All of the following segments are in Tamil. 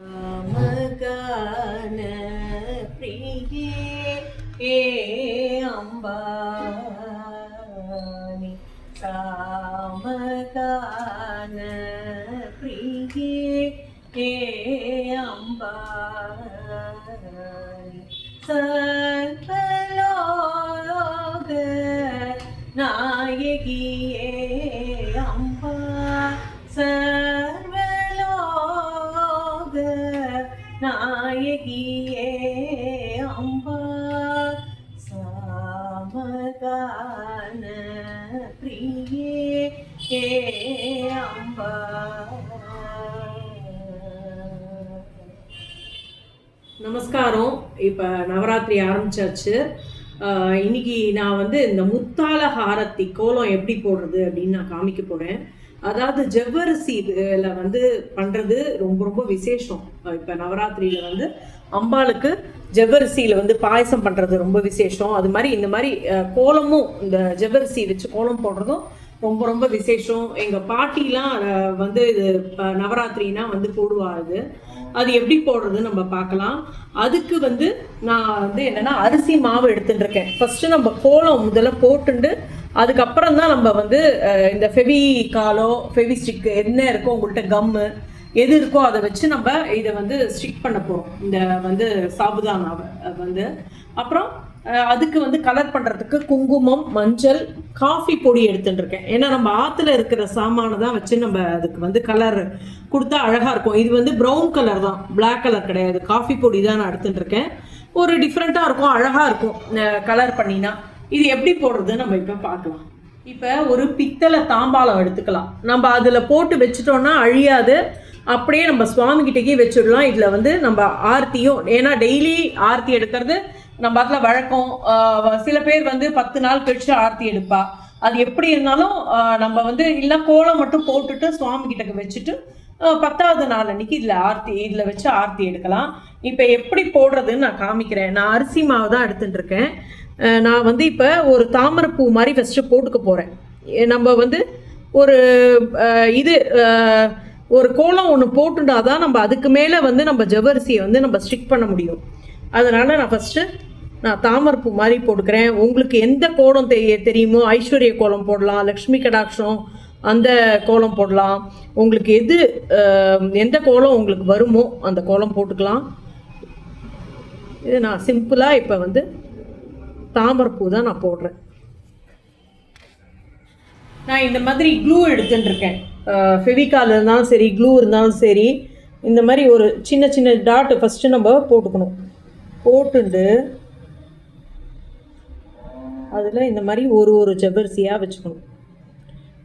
மகான பிரியே ஏ அம்பானி. சாமகான பிரியே ஏ அம்பானி. சர்வலோக நாயகியே நாயகியே அம்பா சாமகான பிரியே ஏ அம்பா. நமஸ்காரம். இப்போ நவராத்திரி ஆரம்பிச்சாச்சு. ஆஹ் இன்னைக்கு நான் வந்து இந்த முத்தால ஹாரத்தி கோலம் எப்படி போடுறது அப்படின்னு நான் காமிக்க போறேன். அதாவது ஜவ்வரிசி இதில் வந்து பண்ணுறது ரொம்ப ரொம்ப விசேஷம். இப்போ நவராத்திரியில் வந்து அம்பாளுக்கு ஜவ்வரிசியில் வந்து பாயசம் பண்ணுறது ரொம்ப விசேஷம். அது மாதிரி இந்த மாதிரி கோலமும் இந்த ஜவ்வரிசி வச்சு கோலம் போடுறதும் ரொம்ப ரொம்ப விசேஷம். எங்கள் பாட்டிலாம் வந்து இது நவராத்திரினா வந்து போடுவா அது அது எப்படி போடுறதுன்னு நம்ம பார்க்கலாம். அதுக்கு வந்து நான் வந்து என்னன்னா அரிசி மாவு எடுத்துட்டு இருக்கேன். ஃபர்ஸ்ட் நம்ம கோலம் முதல்ல போட்டுண்டு அதுக்கப்புறம் தான் நம்ம வந்து இந்த ஃபெவி காலோ ஃபெவி ஸ்டிக் என்ன இருக்கோ உங்கள்கிட்ட கம்மு எது இருக்கோ அதை வச்சு நம்ம இதை வந்து ஸ்டிக் பண்ண போகிறோம் இந்த வந்து சாபுதானாவை வந்து. அப்புறம் அதுக்கு வந்து கலர் பண்ணுறதுக்கு குங்குமம் மஞ்சள் காஃபி பொடி எடுத்துட்டு இருக்கேன். ஏன்னா நம்ம ஆற்றுல இருக்கிற சாமானை தான் வச்சு நம்ம அதுக்கு வந்து கலர் கொடுத்தா அழகாக இருக்கும். இது வந்து ப்ரௌன் கலர் தான். பிளாக் கலர் கிடையாது. காஃபி பொடி தான் நான் எடுத்துட்டு இருக்கேன். ஒரு டிஃப்ரெண்ட்டாக இருக்கும் அழகாக இருக்கும் கலர் பண்ணினா. இது எப்படி போடுறது நம்ம இப்போ பார்க்கலாம். இப்போ ஒரு பித்தளை தாம்பாளம் எடுத்துக்கலாம். நம்ம அதில் போட்டு வச்சுட்டோம்னா அழியாது. அப்படியே நம்ம சுவாமிகிட்டக்கே வச்சுடலாம். வச்சிடலாம் இதில் வந்து நம்ம ஆர்த்தியும் ஏன்னா டெய்லி ஆர்த்தி எடுக்கிறது நம்ம அதில் வழக்கம். சில பேர் வந்து பத்து நாள் கழிச்சு ஆர்த்தி எடுப்பா. அது எப்படி இருந்தாலும் நம்ம வந்து இல்லை கோலம் மட்டும் போட்டுட்டு சுவாமி கிட்டக்கு வச்சுட்டு பத்தாவது நாள் அன்னைக்கு இதில் ஆர்த்தி இதில் வச்சு ஆர்த்தி எடுக்கலாம். இப்போ எப்படி போடுறதுன்னு நான் காமிக்கிறேன். நான் அரிசி மாவு தான் எடுத்துட்டு இருக்கேன். நான் வந்து இப்போ ஒரு தாமரைப்பூ மாதிரி ஃபஸ்ட்டு போட்டுக்க போகிறேன் நம்ம வந்து ஒரு இது ஒரு கோலம் ஒன்று போட்டுட்டா தான் நம்ம அதுக்கு மேலே வந்து நம்ம ஜவரிசியை வந்து நம்ம ஸ்டிக் பண்ண முடியும். அதனால் நான் ஃபஸ்ட்டு நான் தாமரைப்பூ மாதிரி போட்டுக்கிறேன். உங்களுக்கு எந்த கோலம் தெரிய தெரியுமோ ஐஸ்வர்ய கோலம் போடலாம் லக்ஷ்மி கடாட்சம் அந்த கோலம் போடலாம். உங்களுக்கு எது எந்த கோலம் உங்களுக்கு வருமோ அந்த கோலம் போட்டுக்கலாம். இது நான் சிம்பிளாக இப்போ வந்து தாமரைப்பூ தான் நான் போடுறேன். நான் இந்த மாதிரி க்ளூ எடுத்துட்டு இருக்கேன் ஃபெவிகால் இருந்தாலும் சரி க்ளூ இருந்தாலும் சரி இந்த மாதிரி ஒரு சின்ன சின்ன டாட் ஃபஸ்ட்டு நம்ம போட்டுக்கணும். போட்டுண்டு அதில் இந்த மாதிரி ஒரு ஒரு ஜவ்வரிசியாக வச்சுக்கணும்.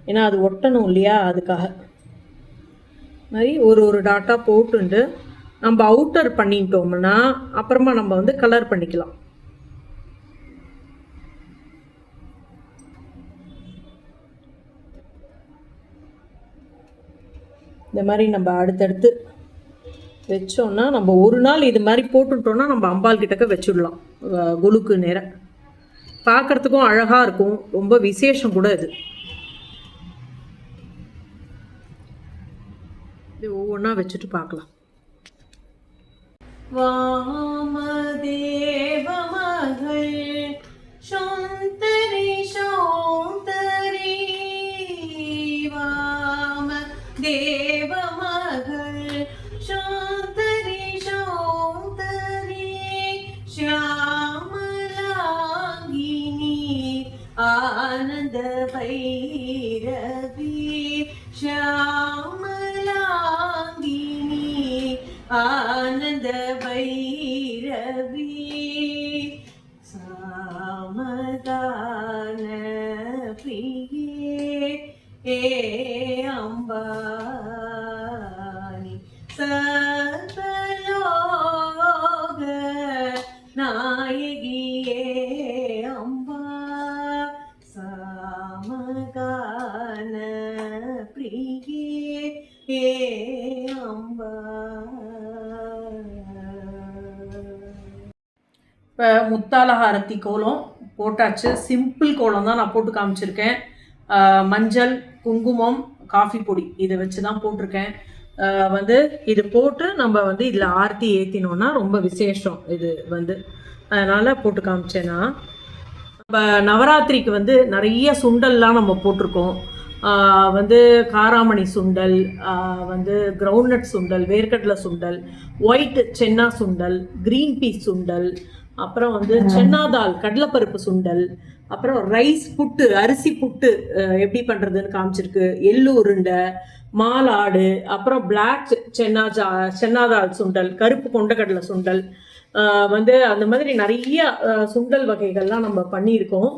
ஏன்னா அது ஒட்டணும் இல்லையா அதுக்காக. மாதிரி ஒரு ஒரு டாட்டாக போட்டுண்டு நம்ம அவுட்டர் பண்ணிட்டோம்னா அப்புறமா நம்ம வந்து கலர் பண்ணிக்கலாம். இந்த மாதிரி நம்ம அடுத்தடுத்து வச்சோம்னா நம்ம ஒரு நாள் இது மாதிரி போட்டுட்டோம்னா நம்ம அம்பாள் கிட்டக்க வச்சுடலாம். குலுக்கு நேரம் பார்க்கறதுக்கும் அழகாக இருக்கும். ரொம்ப விசேஷம் கூட இது. இது ஒவ்வொன்றா வச்சுட்டு பார்க்கலாம் வாமதேவம் ஆனந்த பைரவி ஷாமலாங்கினி ஆனந்த பைரவி சாமதான பிரியே ஏ இப்போ முத்தாலகாரத்தி கோலம் போட்டாச்சு. சிம்பிள் கோலம் தான் நான் போட்டு காமிச்சிருக்கேன். மஞ்சள் குங்குமம் காஃபி பொடி இதை வச்சு தான் போட்டிருக்கேன். வந்து இது போட்டு நம்ம வந்து இதில் ஆர்த்தி ஏற்றினோன்னா ரொம்ப விசேஷம் இது வந்து. அதனால் போட்டு காமிச்சேன்னா நம்ம நவராத்திரிக்கு வந்து நிறைய சுண்டல்லாம் நம்ம போட்டிருக்கோம். வந்து காராமணி சுண்டல் வந்து கிரவுண்ட்நட் சுண்டல் வேர்க்கடலை சுண்டல் ஒயிட் சென்னா சுண்டல் க்ரீன் பீஸ் சுண்டல் அப்புறம் வந்து சென்னாதால் கடலைப்பருப்பு சுண்டல் அப்புறம் ரைஸ் புட்டு அரிசி புட்டு எப்படி பண்ணுறதுன்னு காமிச்சிருக்கு. எள்ளு உருண்டை மாலாடு அப்புறம் பிளாக் சென்னா ஜா சுண்டல் கருப்பு கொண்டக்கடலை சுண்டல் ஆஹ் வந்து அந்த மாதிரி நிறைய சுண்டல் வகைகள்லாம் நம்ம பண்ணியிருக்கோம்.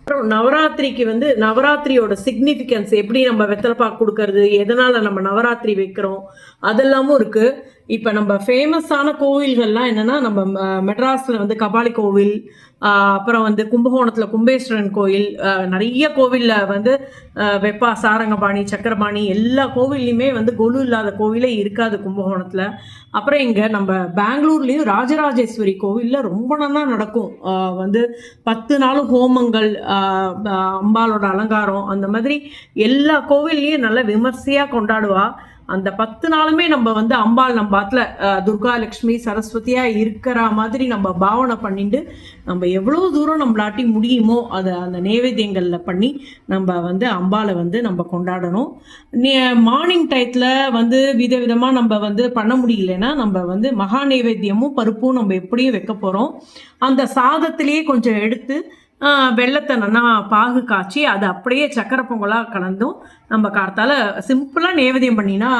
அப்புறம் நவராத்திரிக்கு வந்து நவராத்திரியோட சிக்னிஃபிகன்ஸ் எப்படி நம்ம வெத்தலைப்பாக்கு கொடுக்கறது எதனால நம்ம நவராத்திரி வைக்கிறோம் அதெல்லாமும் இருக்கு. இப்போ நம்ம ஃபேமஸான கோவில்கள்லாம் என்னன்னா நம்ம ம- மெட்ராஸ்ல வந்து கபாலி கோவில் அப்புறம் வந்து கும்பகோணத்தில் கும்பேஸ்வரன் கோயில் நிறைய கோவிலில் வந்து வெப்பா சாரங்கபாணி சக்கரபாணி எல்லா கோவில்லையுமே வந்து கொலு இல்லாத கோவிலே இருக்காது கும்பகோணத்தில். அப்புறம் இங்கே நம்ம பெங்களூர்லேயும் ராஜராஜேஸ்வரி கோவிலில் ரொம்ப நல்லா நடக்கும். வந்து பத்து நாளும் ஹோமங்கள் அம்பாலோட அம்பாளோட அலங்காரம் அந்த மாதிரி எல்லா கோவில்லையும் நல்ல விமர்சையாக கொண்டாடுவா. அந்த பத்து நாளுமே நம்ம வந்து அம்பாள் நம்ம பாத்துல துர்கா லக்ஷ்மி சரஸ்வதியா இருக்கிற மாதிரி நம்ம பாவனை பண்ணிட்டு நம்ம எவ்வளோ தூரம் நம்மளாட்டி முடியுமோ அதை அந்த நைவேத்தியங்கள்ல பண்ணி நம்ம வந்து அம்பாளை வந்து நம்ம கொண்டாடணும். மார்னிங் டயத்துல வந்து விதவிதமாக நம்ம வந்து பண்ண முடியலன்னா நம்ம வந்து மகா நைவேத்தியமும் பருப்பும் நம்ம எப்படியும் வைக்க போகிறோம் அந்த சாதத்திலேயே கொஞ்சம் எடுத்து வெள்ளத்தை நல்லா பாகு காய்ச்சி அது அப்படியே சக்கரை பொங்கலாக கலந்தும் நம்ம கார்த்தால சிம்பிளாக நேவேதியம் பண்ணினா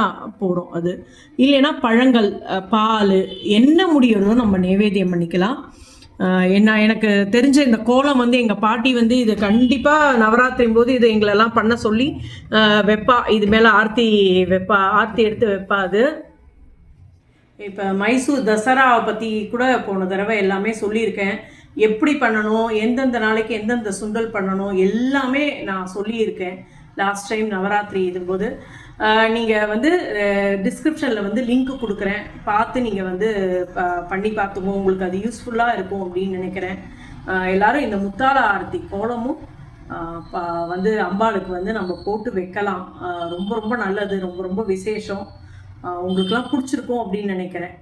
போகிறோம் அது. இல்லைன்னா பழங்கள் பால் என்ன முடியறதோ நம்ம நேவேதியம் பண்ணிக்கலாம். என்ன எனக்கு தெரிஞ்ச இந்த கோலம் வந்து எங்கள் பாட்டி வந்து இது கண்டிப்பாக நவராத்திரியும் போது இது எங்களெல்லாம் பண்ண சொல்லி வைப்பா இது மேலே ஆர்த்தி வைப்பா ஆர்த்தி எடுத்து வைப்பா அது. இப்போ மைசூர் தசராவை பற்றி கூட போன தடவை எல்லாமே சொல்லியிருக்கேன். எப்படி பண்ணணும் எந்தெந்த நாளைக்கு எந்தெந்த சுண்டல் பண்ணணும் எல்லாமே நான் சொல்லியிருக்கேன். லாஸ்ட் டைம் நவராத்திரி இதும்போது நீங்கள் வந்து டிஸ்கிரிப்ஷனில் வந்து லிங்க் கொடுக்குறேன். பார்த்து நீங்கள் வந்து ப- பண்ணி பார்த்துக்கோ. உங்களுக்கு அது யூஸ்ஃபுல்லாக இருக்கும் அப்படின்னு நினைக்கிறேன். எல்லாரும் இந்த முத்தாள ஆரத்தி கோலமும் ப- வந்து அம்பாளுக்கு வந்து நம்ம போட்டு வைக்கலாம். ரொம்ப ரொம்ப நல்லது. ரொம்ப ரொம்ப விசேஷம். உங்களுக்குலாம் உங்களுக்கெல்லாம் பிடிச்சிருக்கும் அப்படின்னு நினைக்கிறேன்.